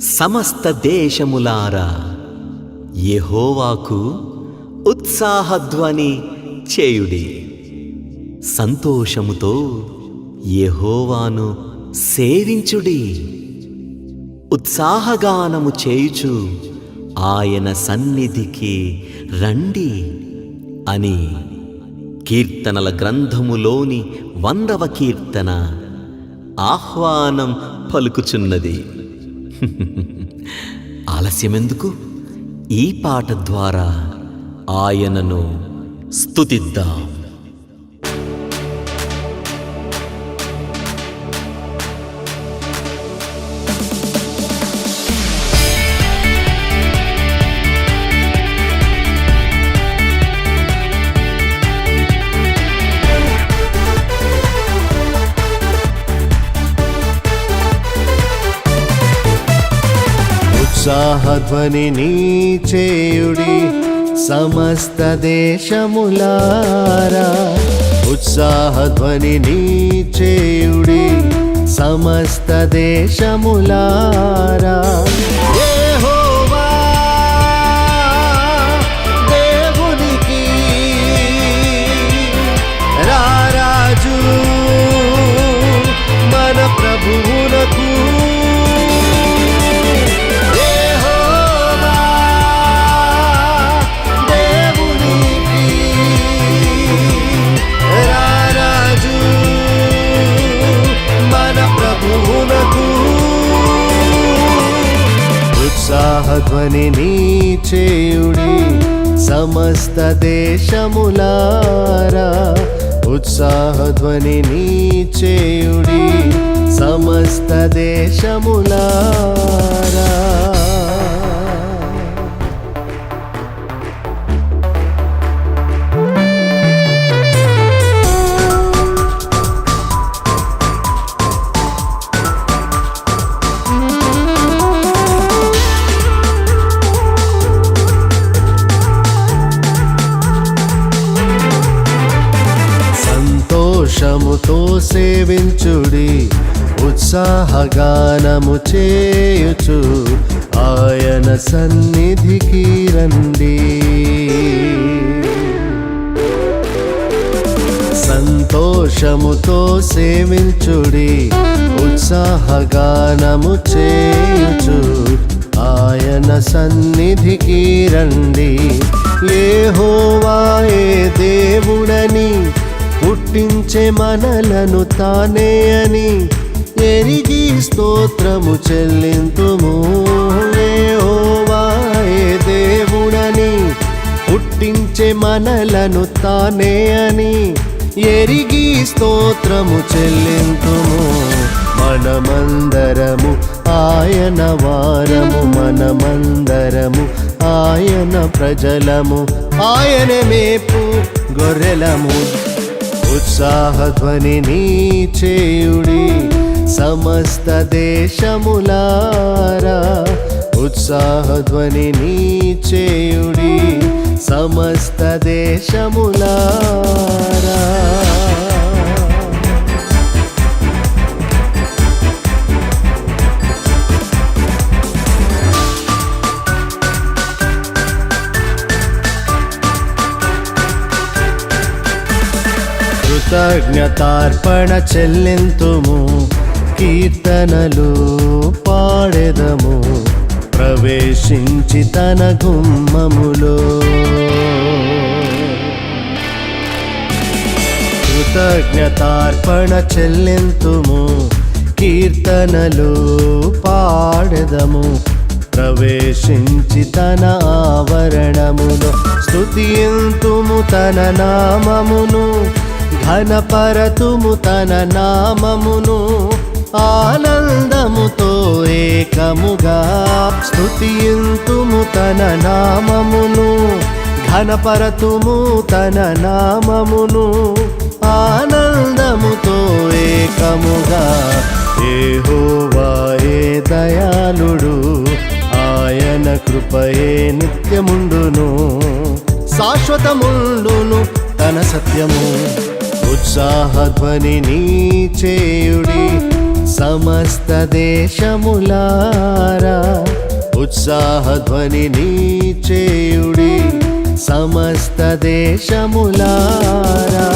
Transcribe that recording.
సమస్త దేశములారా యెహోవాకు ఉత్సాహధ్వని చేయుడి. సంతోషముతో యెహోవాను సేవించుడి. ఉత్సాహగానము చేయుచు ఆయన సన్నిధికి రండి అని కీర్తనల గ్రంథములోని వందవ కీర్తన ఆహ్వానం పలుకుచున్నది. ఆలస్యమెందుకు? ఈ పాట ద్వారా ఆయనను స్తుతిద్దాం. ఉత్సాహధ్వని చేయుడి సమస్త దేశములారా. ఉత్సాహధ్వని చేయుడి సమస్త దేశములారా. ధ్వని నీచేయుడి సమస్త దేశములారా. ఉత్సాహధ్వని నీచేయుడి సమస్త దేశములారా. సంతోషముతో సేవించుడి ఉత్సాహగానము చేయుచు ఆయన సన్నిధికి రండి. సంతోషముతో సేవించుడి ఉత్సాహగానము చేయుచు ఆయన సన్నిధికి రండి. ఏ హోవాయే దేవుడని పుట్టించే మనలను తానే అని ఎరిగి స్తోత్రము చెల్లింతుము. యెహోవాయే దేవుడని పుట్టించే మనలను తానే అని ఎరిగి స్తోత్రము చెల్లింతుము. మనమందరము ఆయన వారము మనమందరము ఆయన ప్రజలము. ఆయన మేపు గొర్రెలము. ఉత్సాహధ్వని చేయుడి సమస్త దేశములారా. ఉత్సాహధ్వని చేయుడి సమస్త దేశములారా. కృతజ్ఞతార్పణ చెల్లింతుము కీర్తనలు పాడెదము ప్రవేశించి తన గుమ్మములో. కృతజ్ఞతార్పణ చెల్లింతుము కీర్తనలు పాడెదము ప్రవేశించి తన ఆవరణములో. స్తుతియంతుము తన నామమును ఘనపరతుము తన నామమును ఆనందముతో ఏకముగా స్తుతియంతుము తన నామమును. ఘనపరతుము తన నామమును ఆనందముతో ఏకముగా. ఏహోవాయే దయాళుడు ఆయన కృపయే నిత్యముండును. శాశ్వతముండును తన సత్యము. ఉత్సాహధ్వని చేయుడి సమస్త దేశములారా. ఉత్సాహధ్వనిని చేయుడి సమస్త దేశములారా.